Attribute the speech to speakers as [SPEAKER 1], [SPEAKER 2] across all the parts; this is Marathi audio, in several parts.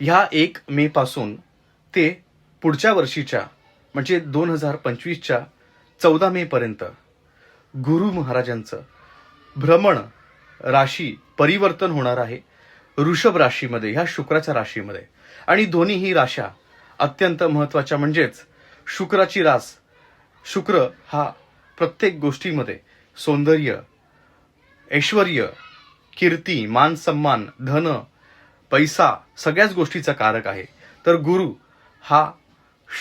[SPEAKER 1] ह्या एक मे पासून ते पुढच्या वर्षीच्या म्हणजे दोन हजार पंचवीसच्या चौदा मे पर्यंत गुरु महाराजांचं भ्रमण राशी परिवर्तन होणार आहे. ऋषभ राशीमध्ये ह्या शुक्राच्या राशीमध्ये. आणि दोन्ही ही राशा अत्यंत महत्त्वाच्या म्हणजेच शुक्राची रास शुक्र हा प्रत्येक गोष्टीमध्ये सौंदर्य ऐश्वर कीर्ती मान सन्मान धन पैसा सगळ्याच गोष्टीचा कारक आहे. तर गुरु हा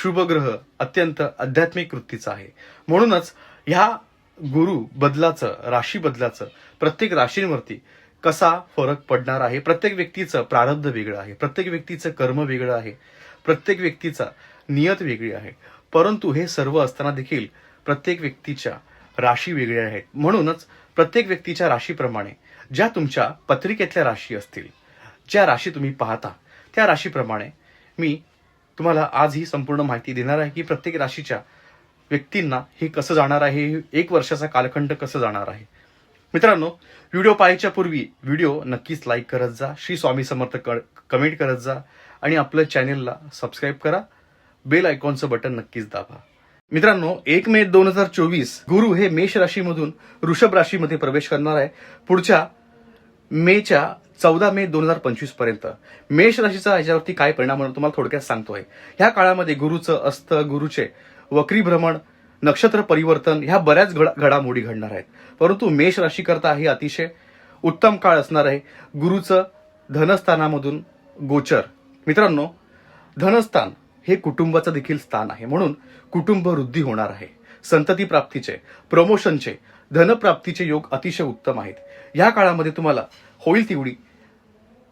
[SPEAKER 1] शुभग्रह अत्यंत आध्यात्मिक वृत्तीचा आहे. म्हणूनच ह्या गुरु बदलाचं राशी बदलाचं प्रत्येक राशींवरती कसा फरक पडणार आहे? प्रत्येक व्यक्तीचं प्रारब्ध वेगळं आहे. प्रत्येक व्यक्तीचं कर्म वेगळं आहे. प्रत्येक व्यक्तीचा नियत वेगळी आहे. परंतु हे सर्व असताना देखील प्रत्येक व्यक्तीच्या राशी वेगळ्या आहेत. म्हणूनच प्रत्येक व्यक्तीच्या राशीप्रमाणे ज्या तुमच्या पत्रिकेतल्या राशी असतील ज्या राशी तुम्ही पाहता त्या राशीप्रमाणे मी तुम्हाला आज ही संपूर्ण माहिती देणार आहे की प्रत्येक राशीच्या व्यक्तींना हे कसं जाणार आहे एक वर्षाचा कालखंड कसं जाणार आहे. मित्रांनो व्हिडिओ पाहायच्या पूर्वी व्हिडिओ नक्कीच लाईक करत जा श्री स्वामी समर्थ क- कमेंट करत जा आणि आपलं चॅनेलला सबस्क्राईब करा. बेल आयकॉनचं बटन नक्कीच दाबा. मित्रांनो एक मे दोन हजार चोवीस गुरु हे मेष राशीमधून वृषभ राशीमध्ये प्रवेश करणार आहे. पुढच्या मेच्या चौदा मे दोन हजार पंचवीसपर्यंत. मेष राशीचा याच्यावरती काय परिणाम होणार तुम्हाला थोडक्यात सांगतोय. ह्या काळामध्ये गुरुचं अस्त गुरुचे वक्री भ्रमण नक्षत्र परिवर्तन ह्या बऱ्याच घडा घडामोडी घडणार आहेत. परंतु मेष राशीकरता ही हे अतिशय उत्तम काळ असणार आहे. गुरुचं धनस्थानामधून गोचर. मित्रांनो धनस्थान हे कुटुंबाचं देखील स्थान आहे. म्हणून कुटुंब वृद्धी होणार आहे. संतती प्राप्तीचे प्रमोशनचे धनप्राप्तीचे योग अतिशय उत्तम आहेत. या काळामध्ये तुम्हाला होईल तेवढी.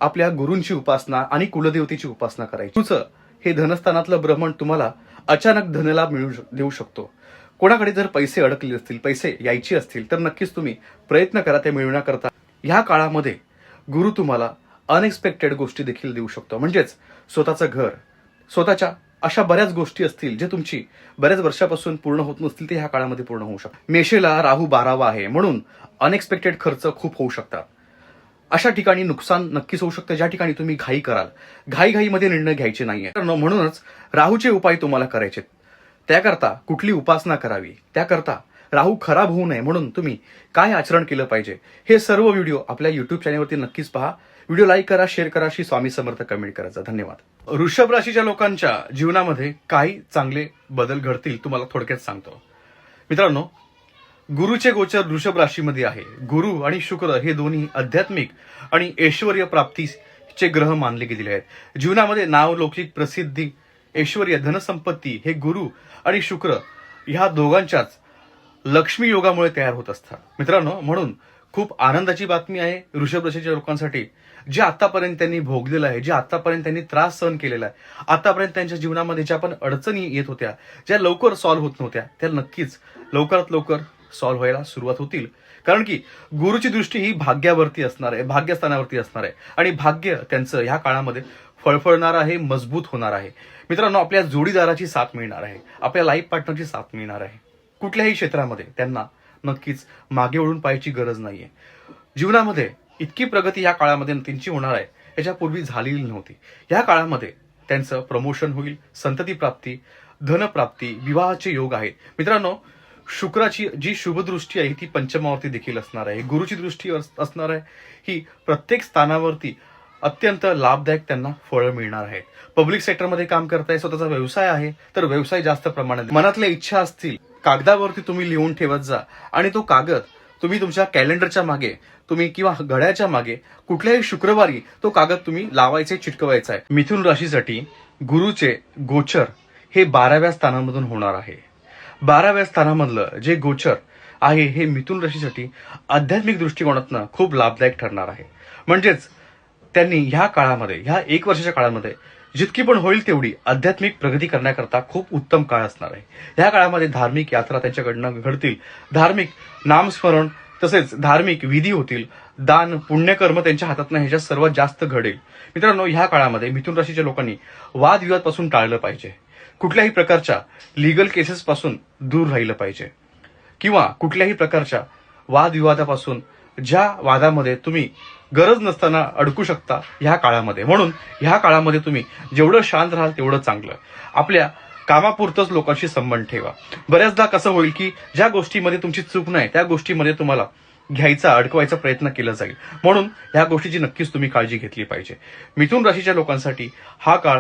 [SPEAKER 1] आपल्या गुरूंची उपासना आणि कुलदेवतेची उपासना करायची. तुझं हे धनस्थानातलं भ्रमण तुम्हाला अचानक धनलाभ मिळू देऊ शकतो. कोणाकडे जर पैसे अडकले असतील पैसे यायचे असतील तर नक्कीच तुम्ही प्रयत्न करा ते मिळवण्याकरता ह्या काळामध्ये गुरु तुम्हाला अनएक्सपेक्टेड गोष्टी देखील देऊ शकतो. म्हणजेच स्वतःचं घर स्वतःच्या अशा बऱ्याच गोष्टी असतील जे तुमची बऱ्याच वर्षापासून पूर्ण होत नसतील ते ह्या काळामध्ये पूर्ण होऊ शकतात मेषेला राहू बारावा आहे. म्हणून अनएक्सपेक्टेड खर्च खूप होऊ शकतात. अशा ठिकाणी नुकसान नक्कीच होऊ शकतं. ज्या ठिकाणी तुम्ही घाई कराल. घाईघाईमध्ये निर्णय घ्यायचे नाहीये. तर म्हणूनच राहूचे उपाय तुम्हाला करायचे त्याकरता कुठली उपासना करावी? त्याकरता राहू खराब होऊ नये म्हणून तुम्ही काय आचरण केलं पाहिजे? हे सर्व व्हिडिओ आपल्या युट्यूब चॅनलवरती नक्कीच पहा. व्हिडिओ लाईक करा शेअर करा श्री स्वामी समर्थ कमेंट करायचा. धन्यवाद. वृषभ राशीच्या लोकांच्या जीवनामध्ये काही चांगले बदल घडतील तुम्हाला थोडक्यात सांगतो. मित्रांनो गुरुचे गोचर वृषभ राशीमध्ये आहे. गुरु आणि शुक्र हे दोन्ही आध्यात्मिक आणि ऐश्वर प्राप्तीचे ग्रह मानले गेलेले आहेत. जीवनामध्ये नाव लौकिक प्रसिद्धी ऐश्वर धनसंपत्ती हे गुरु आणि शुक्र ह्या दोघांच्याच लक्ष्मी योगामुळे तयार होत असतात. मित्रांनो म्हणून खूप आनंदाची बातमी आहे वृषभ राशीच्या लोकांसाठी जे आतापर्यंत त्यांनी भोगलेलं आहे जे आतापर्यंत त्यांनी त्रास सहन केलेला आहे आतापर्यंत त्यांच्या जीवनामध्ये ज्या पण अडचणी येत होत्या ज्या लवकर सॉल्व्ह होत नव्हत्या त्या नक्कीच लवकरात लवकर सॉल्व्ह व्हायला सुरुवात होतील. कारण की गुरुची दृष्टी ही भाग्यावरती असणार आहे भाग्यस्थानावरती असणार आहे. आणि भाग्य त्यांचं ह्या काळामध्ये फळफळणार आहे मजबूत होणार आहे. मित्रांनो आपल्या जोडीदाराची साथ मिळणार आहे. आपल्या लाईफ पार्टनरची साथ मिळणार आहे. कुठल्याही क्षेत्रामध्ये त्यांना नक्कीच मागे वळून पाहायची गरज नाहीये. जीवनामध्ये इतकी प्रगती ह्या काळामध्ये त्यांची होणार आहे याच्यापूर्वी झालेली नव्हती. ह्या काळामध्ये त्यांचं प्रमोशन होईल संतती प्राप्ती धनप्राप्ती विवाहाचे योग आहेत. मित्रांनो शुक्राची जी शुभदृष्टी आहे ती पंचमावरती देखील असणार आहे. गुरुची दृष्टी अस- असणार आहे. ही प्रत्येक स्थानावरती अत्यंत लाभदायक त्यांना फळं मिळणार आहेत. पब्लिक सेक्टरमध्ये काम करताय स्वतःचा व्यवसाय आहे तर व्यवसाय जास्त प्रमाणात मनातल्या इच्छा असतील कागदावरती तुम्ही लिहून ठेवत जा. आणि तो कागद तुम्ही तुमच्या कॅलेंडरच्या मागे तुम्ही किंवा घड्याच्या मागे कुठल्याही शुक्रवारी तो कागद तुम्ही लावायचे चिटकवायचा आहे. मिथुन राशीसाठी गुरुचे गोचर हे बाराव्या स्थानामधून होणार आहे. बाराव्या स्थानामधलं जे गोचर आहे हे मिथुन राशीसाठी आध्यात्मिक दृष्टिकोनातनं खूप लाभदायक ठरणार आहे. म्हणजेच त्यांनी ह्या काळामध्ये ह्या एक वर्षाच्या काळामध्ये जितकी पण होईल तेवढी आध्यात्मिक प्रगती करण्याकरता खूप उत्तम काळ असणार आहे. ह्या काळामध्ये धार्मिक यात्रा त्यांच्याकडनं घडतील. धार्मिक नामस्मरण तसेच धार्मिक विधी होतील. दान पुण्यकर्म त्यांच्या हातातनं ह्याच्यात सर्वात जास्त घडेल. मित्रांनो ह्या काळामध्ये मिथुन राशीच्या लोकांनी वादविवादपासून टाळलं पाहिजे. कुठल्याही प्रकारच्या लिगल केसेसपासून दूर राहिलं पाहिजे. किंवा कुठल्याही प्रकारच्या वादविवादापासून ज्या वादामध्ये तुम्ही गरज नसताना अडकू शकता ह्या काळामध्ये. म्हणून ह्या काळामध्ये तुम्ही जेवढं शांत राहाल तेवढं चांगलं. आपल्या कामापुरतंच लोकांशी संबंध ठेवा. बऱ्याचदा कसं होईल की ज्या गोष्टीमध्ये तुमची चूक नाही त्या गोष्टीमध्ये तुम्हाला घ्यायचा अडकवायचा प्रयत्न केला जाईल. म्हणून ह्या गोष्टीची नक्कीच तुम्ही काळजी घेतली पाहिजे. मिथुन राशीच्या लोकांसाठी हा काळ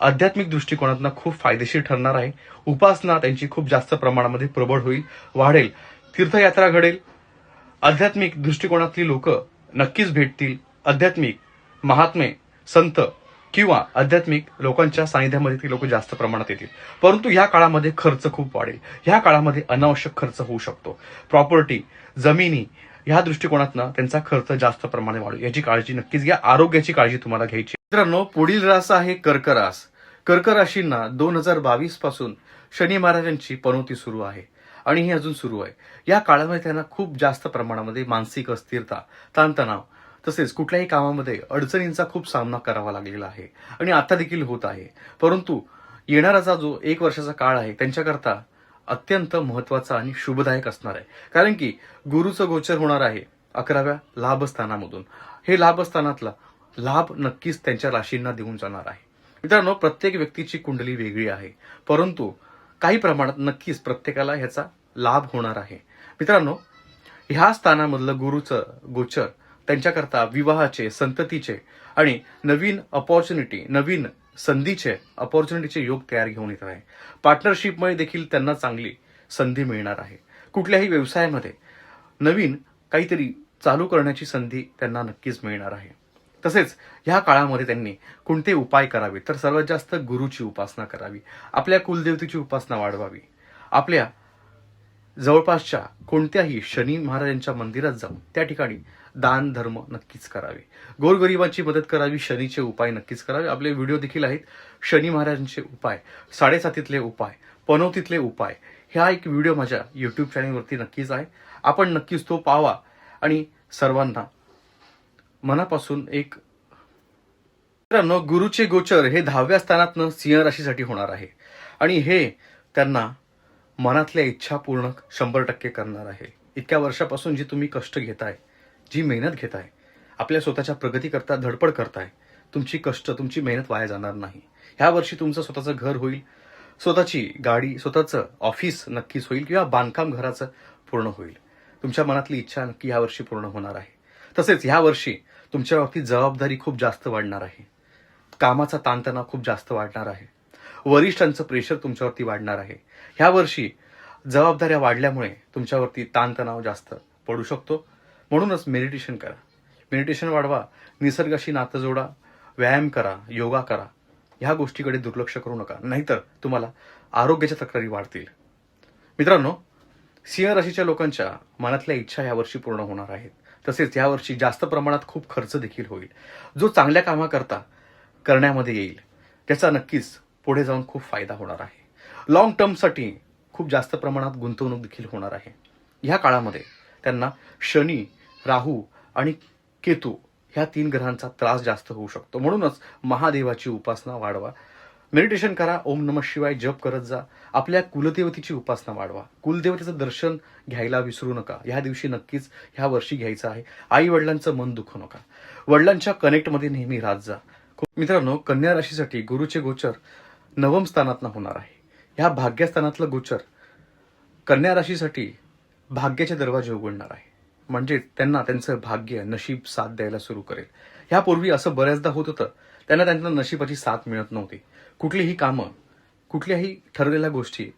[SPEAKER 1] आध्यात्मिक दृष्टिकोनातून खूप फायदेशीर ठरणार आहे. उपासना त्यांची खूप जास्त प्रमाणामध्ये प्रबळ होईल वाढेल. तीर्थयात्रा घडेल. आध्यात्मिक दृष्टिकोनातली लोक नक्कीच भेटतील. आध्यात्मिक महात्मे संत किंवा आध्यात्मिक लोकांच्या सानिध्यामध्ये ती लोक जास्त प्रमाणात येतील. परंतु ह्या काळामध्ये खर्च खूप वाढेल. ह्या काळामध्ये अनावश्यक खर्च होऊ शकतो. प्रॉपर्टी जमिनी ह्या दृष्टिकोनातनं त्यांचा खर्च जास्त प्रमाणे वाढेल. याची काळजी नक्कीच घ्या. आरोग्याची काळजी तुम्हाला घ्यायची मित्रांनो पुढील रास आहे कर्क रास. कर्क राशींना दोन हजार बावीसपासून शनी महाराजांची पनोती सुरू आहे आणि ही अजून सुरू आहे. या काळामध्ये त्यांना खूप जास्त प्रमाणामध्ये मानसिक अस्थिरता ताणतणाव तसेच कुठल्याही कामामध्ये अडचणींचा खूप सामना करावा लागलेला आहे आणि आता देखील होत आहे. परंतु येणाराचा जो एक वर्षाचा काळ आहे त्यांच्याकरता अत्यंत महत्त्वाचा आणि शुभदायक असणार आहे. कारण की गुरुचं गोचर होणार आहे अकराव्या लाभस्थानामधून. हे लाभस्थानातला लाभ नक्कीच त्यांच्या राशींना देऊन जाणार आहे. मित्रांनो प्रत्येक व्यक्तीची कुंडली वेगळी आहे. परंतु काही प्रमाणात नक्कीच प्रत्येकाला ह्याचा लाभ होणार आहे. मित्रांनो ह्या स्थानामधलं गुरुचं गोचर त्यांच्याकरता विवाहाचे संततीचे आणि नवीन अपॉर्च्युनिटी नवीन संधीचे अपॉर्च्युनिटीचे योग तयार घेऊन येत आहे. पार्टनरशिपमुळे देखील त्यांना चांगली संधी मिळणार आहे. कुठल्याही व्यवसायामध्ये नवीन काहीतरी चालू करण्याची संधी त्यांना नक्कीच मिळणार आहे. तसेच ह्या काळामध्ये त्यांनी कोणते उपाय करावे? तर सर्वात जास्त गुरुची उपासना करावी. आपल्या कुलदेवतेची उपासना वाढवावी. आपल्या जवळपासच्या कोणत्याही शनी महाराजांच्या मंदिरात जाऊन त्या ठिकाणी दान धर्म नक्कीच करावे. गोरगरिबांची मदत करावी शनीचे उपाय नक्कीच करावे. आपले व्हिडिओ देखील आहेत. शनी महाराजांचे उपाय साडेसातीतले उपाय पनवतीतले उपाय. ह्या एक व्हिडिओ माझ्या यूट्यूब चॅनेलवरती नक्कीच आहे. आपण नक्कीच तो पावा आणि सर्वांना मनापासून एक मित्रांनो गुरुचे गोचर हे दहाव्या स्थानातनं सिंह राशीसाठी होणार आहे. आणि हे त्यांना मनातल्या इच्छा पूर्ण शंभर टक्के करणार आहे. इतक्या वर्षापासून जी तुम्ही कष्ट घेताय जी मेहनत घेताय आपल्या स्वतःच्या प्रगती करता धडपड करताय तुमची कष्ट तुमची मेहनत वाया जाणार नाही. ह्या वर्षी तुमचं स्वतःचं घर होईल स्वतःची गाडी स्वतःचं ऑफिस नक्कीच होईल किंवा बांधकाम घराचं पूर्ण होईल. तुमच्या मनातली इच्छा नक्की ह्या वर्षी पूर्ण होणार आहे. तसेच ह्या वर्षी तुमच्या बाबतीत जबाबदारी खूप जास्त वाढणार आहे. कामाचा ताणतणाव खूप जास्त वाढणार आहे. वरिष्ठांचं प्रेशर तुमच्यावरती वाढणार आहे. ह्या वर्षी जबाबदाऱ्या वाढल्यामुळे तुमच्यावरती ताणतणाव जास्त पडू शकतो. म्हणूनच मेडिटेशन करा. मेडिटेशन वाढवा. निसर्गाशी नातं जोडा. व्यायाम करा. योगा करा. ह्या गोष्टीकडे दुर्लक्ष करू नका. नाहीतर तुम्हाला आरोग्याच्या तक्रारी वाढतील. मित्रांनो सिंह राशीच्या लोकांच्या मनातल्या इच्छा यावर्षी पूर्ण होणार आहेत. तसेच यावर्षी जास्त प्रमाणात खूप खर्च देखील होईल. जो चांगल्या कामाकरता करण्यामध्ये येईल त्याचा नक्कीच पुढे जाऊन खूप फायदा होणार आहे. लॉंग टर्मसाठी खूप जास्त प्रमाणात गुंतवणूक देखील होणार आहे. ह्या काळामध्ये त्यांना शनी राहू आणि केतू ह्या तीन ग्रहांचा त्रास जास्त होऊ शकतो. म्हणूनच महादेवाची उपासना वाढवा. मेडिटेशन करा ओम नम शिवाय जप करत जा. आपल्या कुलदेवतेची उपासना वाढवा. कुलदेवतेचं दर्शन घ्यायला विसरू नका. ह्या दिवशी नक्कीच ह्या वर्षी घ्यायचं आहे. आई वडिलांचं मन दुखू नका. वडिलांच्या कनेक्टमध्ये नेहमी राहत जा. मित्रांनो कन्या राशीसाठी गुरुचे गोचर नवम स्थानातनं होणार आहे. ह्या भाग्यस्थानातलं गोचर कन्या राशीसाठी भाग्याचे दरवाजे उघडणार आहे. म्हणजे त्यांना त्यांचं भाग्य नशीब साथ द्यायला सुरू करेल. ह्यापूर्वी असं बऱ्याचदा होत होतं. त्यांना त्यांना नशिबाची साथ मिळत नव्हती. कुठलीही कामं कुठल्याही ठरलेल्या गोष्टी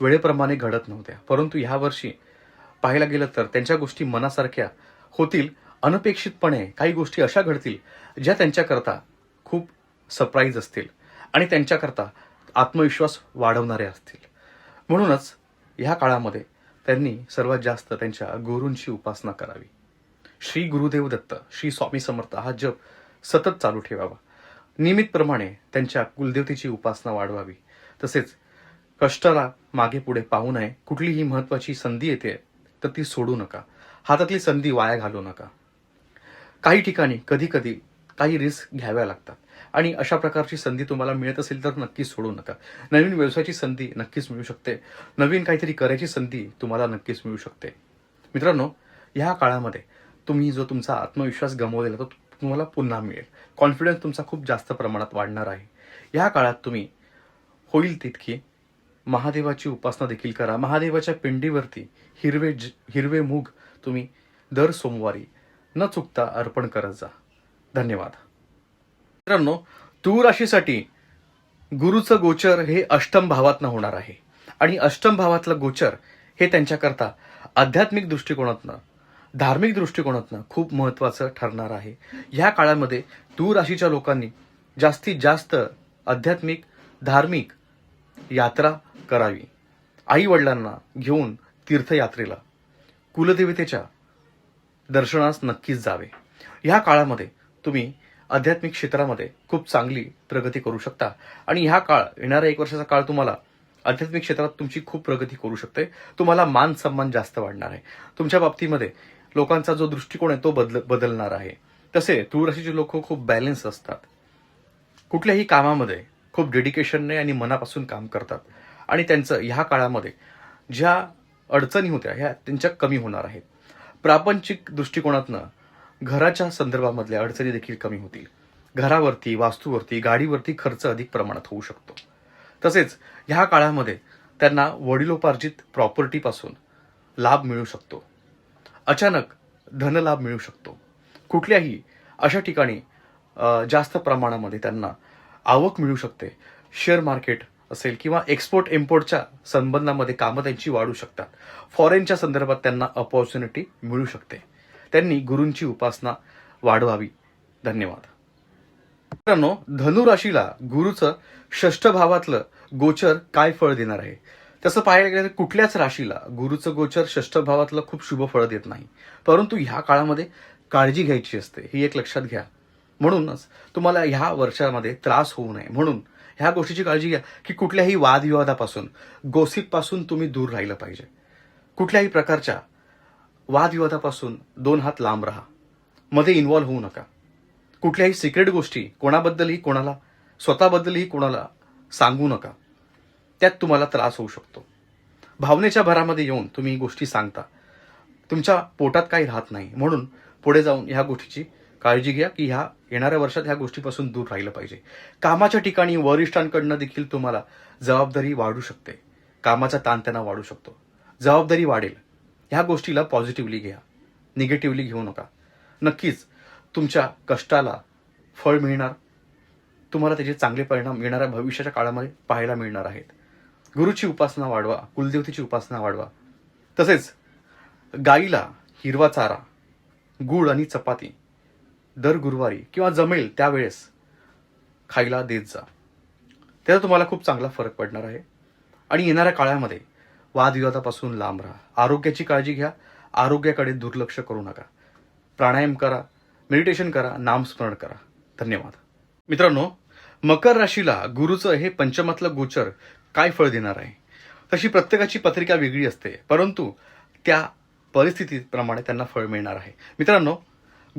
[SPEAKER 1] वेळेप्रमाणे घडत नव्हत्या. परंतु ह्यावर्षी पाहायला गेलं तर त्यांच्या गोष्टी मनासारख्या होतील. अनपेक्षितपणे काही गोष्टी अशा घडतील ज्या त्यांच्याकरता खूप सरप्राईज असतील आणि त्यांच्याकरता आत्मविश्वास वाढवणारे असतील. म्हणूनच ह्या काळामध्ये त्यांनी सर्वात जास्त त्यांच्या गुरूंची उपासना करावी. श्री गुरुदेव दत्त श्री स्वामी समर्थ हा जप सतत चालू ठेवावा. नियमितप्रमाणे त्यांच्या कुलदेवतेची उपासना वाढवावी. तसेच कष्टाला मागे पुढे पाहू नये. कुठलीही महत्वाची संधी येते तर ती सोडू नका. हातातली संधी वाया घालू नका. काही ठिकाणी कधी कधी काही रिस्क घ्याव्या लागतात. आणि अशा प्रकारची संधी तुम्हाला मिळत असेल तर नक्कीच सोडू नका. नवीन व्यवसायाची संधी नक्कीच मिळू शकते. नवीन काहीतरी करायची संधी तुम्हाला नक्कीच मिळू शकते. मित्रांनो ह्या काळामध्ये तुम्ही जो तुमचा आत्मविश्वास गमावलेला तो तुम्हाला पुन्हा मिळेल. कॉन्फिडन्स तुमचा खूप जास्त प्रमाणात वाढणार आहे. ह्या काळात तुम्ही होईल तितकी महादेवाची उपासना देखील करा. महादेवाच्या पिंडीवरती हिरवे ज- हिरवे मूग तुम्ही दर सोमवारी न चुकता अर्पण करत जा. धन्यवाद. मित्रांनो तूर राशीसाठी गुरुचं गोचर हे अष्टम भावातनं होणार आहे. आणि अष्टम भावातलं गोचर हे त्यांच्याकरता आध्यात्मिक दृष्टिकोनातनं धार्मिक दृष्टिकोनातनं खूप महत्त्वाचं ठरणार आहे. ह्या काळामध्ये तूळ राशीच्या लोकांनी जास्तीत जास्त आध्यात्मिक धार्मिक यात्रा करावी. आई वडिलांना घेऊन तीर्थयात्रेला कुलदेवतेच्या दर्शनास नक्कीच जावे. ह्या काळामध्ये तुम्ही आध्यात्मिक क्षेत्रामध्ये खूप चांगली प्रगती करू शकता. आणि ह्या काळ येणाऱ्या एक वर्षाचा काळ तुम्हाला आध्यात्मिक क्षेत्रात तुमची खूप प्रगती करू शकते. तुम्हाला मान सन्मान जास्त वाढणार आहे. तुमच्या बाबतीमध्ये लोकांचा जो दृष्टिकोन आहे तो बदल बदलणार आहे. तसे तुळशीचे राशीचे लोक खूप बॅलन्स असतात. कुठल्याही कामामध्ये खूप डेडिकेशनने आणि मनापासून काम करतात. आणि त्यांचं ह्या काळामध्ये ज्या अडचणी होत्या ह्या त्यांच्या कमी होणार आहेत. प्रापंचिक दृष्टिकोनातनं घराच्या संदर्भामधल्या अडचणी देखील कमी होतील. घरावरती वास्तूवरती गाडीवरती खर्च अधिक प्रमाणात होऊ शकतो. तसेच ह्या काळामध्ये त्यांना वडिलोपार्जित प्रॉपर्टीपासून लाभ मिळू शकतो. अचानक धनलाभ मिळू शकतो. कुठल्याही अशा ठिकाणी जास्त प्रमाणामध्ये त्यांना आवक मिळू शकते. शेअर मार्केट असेल किंवा एक्सपोर्ट इम्पोर्टच्या संबंधामध्ये कामं त्यांची वाढू शकतात. फॉरेनच्या संदर्भात त्यांना अपॉर्च्युनिटी मिळू शकते. त्यांनी गुरूंची उपासना वाढवावी. धन्यवाद. मित्रांनो धनुराशीला गुरुचं षष्ठ भावातलं गोचर काय फळ देणार आहे? तसं पाहायला गेलं तर कुठल्याच राशीला गुरुचं गोचर षष्ठ भावातलं खूप शुभ फळ देत नाही. परंतु ह्या काळामध्ये काळजी घ्यायची असते ही एक लक्षात घ्या. म्हणूनच तुम्हाला ह्या वर्षामध्ये त्रास होऊ नये. म्हणून ह्या गोष्टीची काळजी घ्या की कुठल्याही वादविवादापासून गोसिपपासून तुम्ही दूर राहिलं पाहिजे. कुठल्याही प्रकारच्या वादविवादापासून दोन हात लांब राहा. मध्ये इन्व्हॉल्व्ह होऊ नका. कुठल्याही सिक्रेट गोष्टी कोणाबद्दलही कोणाला स्वतःबद्दलही कोणाला सांगू नका. त्यात तुम्हाला त्रास होऊ शकतो. भावनेच्या भरामध्ये येऊन तुम्ही गोष्टी सांगता. तुमच्या पोटात काही राहत नाही. म्हणून पुढे जाऊन ह्या गोष्टीची काळजी घ्या की ह्या येणाऱ्या वर्षात ह्या गोष्टीपासून दूर राहिलं पाहिजे. कामाच्या ठिकाणी वरिष्ठांकडनं देखील तुम्हाला जबाबदारी वाढू शकते. कामाचा ताणतणाव वाढू शकतो. जबाबदारी वाढेल. ह्या गोष्टीला पॉझिटिव्हली घ्या. निगेटिव्हली घेऊ नका. नक्कीच तुमच्या कष्टाला फळ मिळणार. तुम्हाला त्याचे चांगले परिणाम येणाऱ्या भविष्याच्या काळामध्ये पाहायला मिळणार आहेत. गुरुची उपासना वाढवा कुलदेवतेची उपासना वाढवा. तसेच गाईला हिरवा चारा गूळ आणि चपाती दर गुरुवारी किंवा जमेल त्यावेळेस खायला देत जा. त्याचा तुम्हाला खूप चांगला फरक पडणार आहे. आणि येणाऱ्या काळामध्ये वादविवादापासून लांब राहा. आरोग्याची काळजी घ्या. आरोग्याकडे दुर्लक्ष करू नका. प्राणायाम करा मेडिटेशन करा नामस्मरण करा. धन्यवाद. मित्रांनो मकर राशीला गुरुचं हे पंचमातलं गोचर काय फळ देणार आहे? तशी प्रत्येकाची पत्रिका वेगळी असते. परंतु त्या परिस्थितीप्रमाणे त्यांना फळ मिळणार आहे. मित्रांनो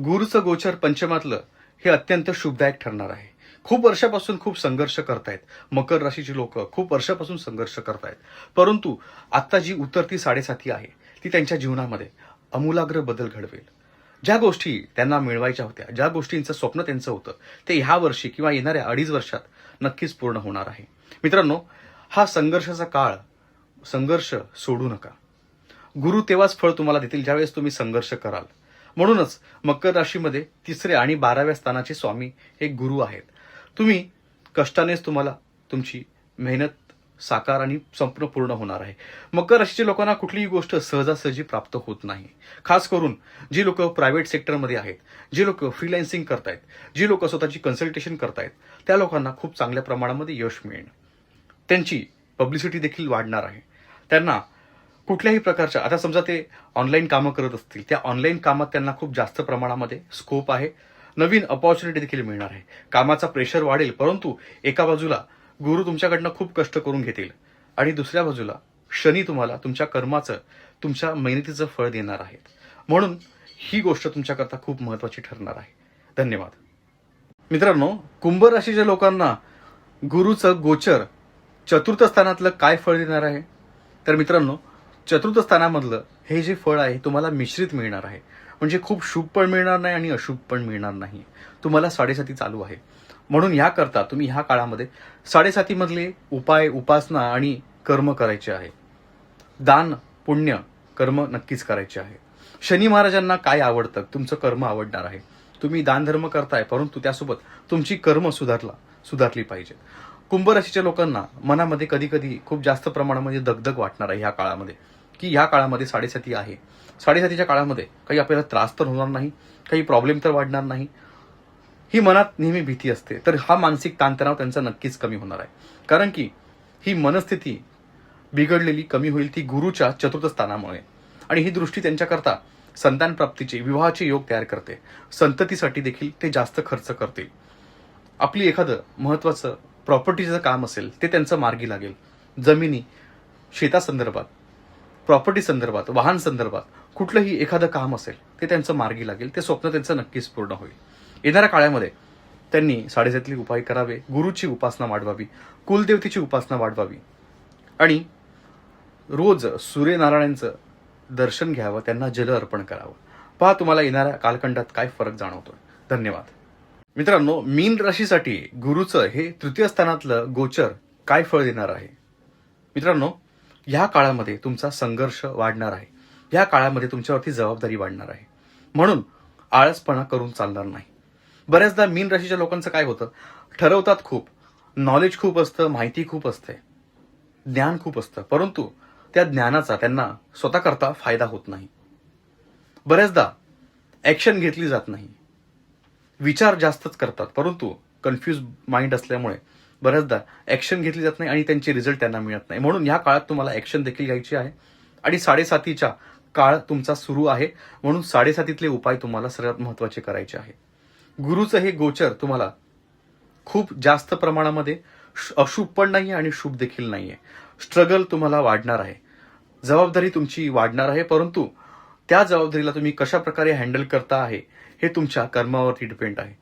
[SPEAKER 1] गुरुचं गोचर पंचमातलं हे अत्यंत शुभदायक ठरणार आहे. खूप वर्षापासून खूप संघर्ष करतायत. मकर राशीची लोक खूप वर्षापासून संघर्ष करतायत. परंतु आत्ता जी उतरती साडेसाती आहे ती त्यांच्या जीवनामध्ये अमूलाग्र बदल घडवेल. ज्या गोष्टी त्यांना मिळवायच्या होत्या ज्या गोष्टींचं स्वप्न त्यांचं होतं ते ह्या वर्षी किंवा येणाऱ्या अडीच वर्षात नक्कीच पूर्ण होणार आहे. मित्रांनो हा संघर्षाचा काळ संघर्ष सोडू नका. गुरु तेव्हाच फळ तुम्हाला देतील ज्यावेळेस तुम्ही संघर्ष कराल. म्हणूनच मकर राशीमध्ये तिसरे आणि बाराव्या स्थानाचे स्वामी हे गुरु आहेत. तुम्ही कष्टानेच तुम्हाला तुमची मेहनत साकार आणि संपूर्ण पूर्ण होणार आहे. मकर राशीच्या लोकांना कुठलीही गोष्ट सहजासहजी प्राप्त होत नाही. खास करून जी लोक प्रायव्हेट सेक्टरमध्ये आहेत जी लोक फ्रीलान्सिंग करतायत जी लोक स्वतःची कन्सल्टेशन करतायत त्या लोकांना खूप चांगल्या प्रमाणामध्ये यश मिळेल. त्यांची पब्लिसिटी देखील वाढणार आहे. त्यांना कुठल्याही प्रकारच्या आता समजा ते ऑनलाईन कामं करत असतील त्या ऑनलाईन कामात त्यांना खूप जास्त प्रमाणामध्ये स्कोप आहे. नवीन अपॉर्च्युनिटी देखील मिळणार आहे. कामाचा प्रेशर वाढेल परंतु एका बाजूला गुरु तुमच्याकडनं खूप कष्ट करून घेतील आणि दुसऱ्या बाजूला शनी तुम्हाला तुमच्या कर्माचं तुमच्या मेहनतीचं फळ देणार आहेत. म्हणून ही गोष्ट तुमच्याकरता खूप महत्वाची ठरणार आहे. धन्यवाद. मित्रांनो कुंभ राशीच्या लोकांना गुरुचं गोचर चतुर्थ स्थानातलं काय फळ देणार आहे? तर मित्रांनो चतुर्थ स्थानामधलं हे जे फळ आहे तुम्हाला मिश्रित मिळणार आहे. म्हणजे खूप शुभ पण मिळणार नाही आणि अशुभ पण मिळणार नाही. तुम्हाला साडेसाती चालू आहे. म्हणून याकरता तुम्ही ह्या काळामध्ये साडेसातीमधले उपाय उपासना आणि कर्म करायचे आहे. दान पुण्य कर्म नक्कीच करायचे आहे. शनी महाराजांना काय आवडतं? तुमचं कर्म आवडणार आहे. तुम्ही दानधर्म करताय परंतु त्यासोबत तुमची कर्म सुधारला सुधारली पाहिजे. कुंभ राशीच्या लोकांना मनामध्ये कधी कधी खूप जास्त प्रमाणामध्ये दगदग वाटणार आहे ह्या काळामध्ये. की ह्या काळामध्ये साडेसाती आहे. साडेसातीच्या काळामध्ये काही आपल्याला त्रास तर होणार नाही काही प्रॉब्लेम तर वाढणार नाही. ही मनात नेहमी भीती असते. तर हा मानसिक ताणतणाव त्यांचा नक्कीच कमी होणार आहे. कारण की ही मनस्थिती बिघडलेली कमी होईल ती गुरुच्या चतुर्थ स्थानामुळे. आणि ही दृष्टी त्यांच्याकरता संतान प्राप्तीचे विवाहाचे योग तयार करते. संततीसाठी देखील ते जास्त खर्च करतील. आपली एखादं महत्वाचं प्रॉपर्टीचं काम असेल ते त्यांचं मार्गी लागेल. जमिनी शेतासंदर्भात प्रॉपर्टी संदर्भात वाहन संदर्भात कुठलंही एखादं काम असेल ते त्यांचं मार्गी लागेल ते स्वप्न त्यांचं नक्कीच पूर्ण होईल. येणाऱ्या काळामध्ये त्यांनी साडेसातली उपाय करावे गुरुची उपासना वाढवावी कुलदेवतेची उपासना वाढवावी. आणि रोज सूर्यनारायणांचं दर्शन घ्यावं त्यांना जल अर्पण करावं. पहा तुम्हाला येणाऱ्या कालखंडात काय फरक जाणवतोय. धन्यवाद. मित्रांनो मीन राशीसाठी गुरुचं हे तृतीय स्थानातलं गोचर काय फळ देणार आहे? मित्रांनो ह्या काळामध्ये तुमचा संघर्ष वाढणार आहे. ह्या काळामध्ये तुमच्यावरती जबाबदारी वाढणार आहे. म्हणून आळसपणा करून चालणार नाही. बऱ्याचदा मीन राशीच्या लोकांचं काय होतं? ठरवतात खूप. नॉलेज खूप असतं माहिती खूप असते. ज्ञान खूप असतं. परंतु त्या ज्ञानाचा त्यांना स्वतः करता फायदा होत नाही. बऱ्याचदा ॲक्शन घेतली जात नाही. विचार जास्तच करतात. परंतु कन्फ्यूज माइंड असल्यामुळे बऱ्याचदा ॲक्शन घेतली जात नाही आणि त्यांचे रिझल्ट त्यांना मिळत नाही. म्हणून या काळात तुम्हाला ॲक्शन देखील घ्यायची आहे. आणि साडेसातीच्या काळ तुमचा सुरू आहे. म्हणून साडेसातीतले उपाय तुम्हाला सर्वात महत्त्वाचे करायचे आहे. गुरुचं हे गोचर तुम्हाला खूप जास्त प्रमाणामध्ये श- अशुभ पण नाही आणि शुभ देखील आहे स्ट्रगल तुम्हाला वाढणार आहे. जबाबदारी तुमची वाढणार आहे. परंतु त्या जबाबदारीला तुम्ही कशा प्रकारे हँडल करता आहे हे तुमच्या कर्मावरती डिपेंड आहे.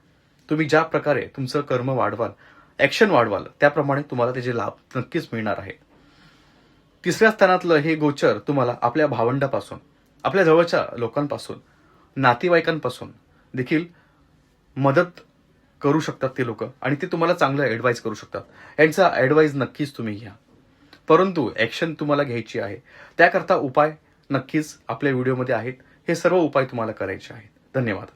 [SPEAKER 1] तुम्ही ज्या प्रकारे तुमचं कर्म वाढवाल ऍक्शन वाढवाल त्याप्रमाणे तुम्हाला त्याचे लाभ नक्कीच मिळणार आहे. तिसऱ्या स्थानातलं हे गोचर तुम्हाला आपल्या भावंडापासून आपल्या जवळच्या लोकांपासून नातेवाईकांपासून देखील मदत करू शकतात ते लोक आणि ते तुम्हाला चांगलं ॲडवाईज करू शकतात. यांचा ॲडवाईज नक्कीच तुम्ही घ्या. परंतु ॲक्शन तुम्हाला घ्यायची आहे. त्याकरता उपाय नक्कीच आपल्या व्हिडिओमध्ये आहेत. हे सर्व उपाय तुम्हाला करायचे आहेत. धन्यवाद.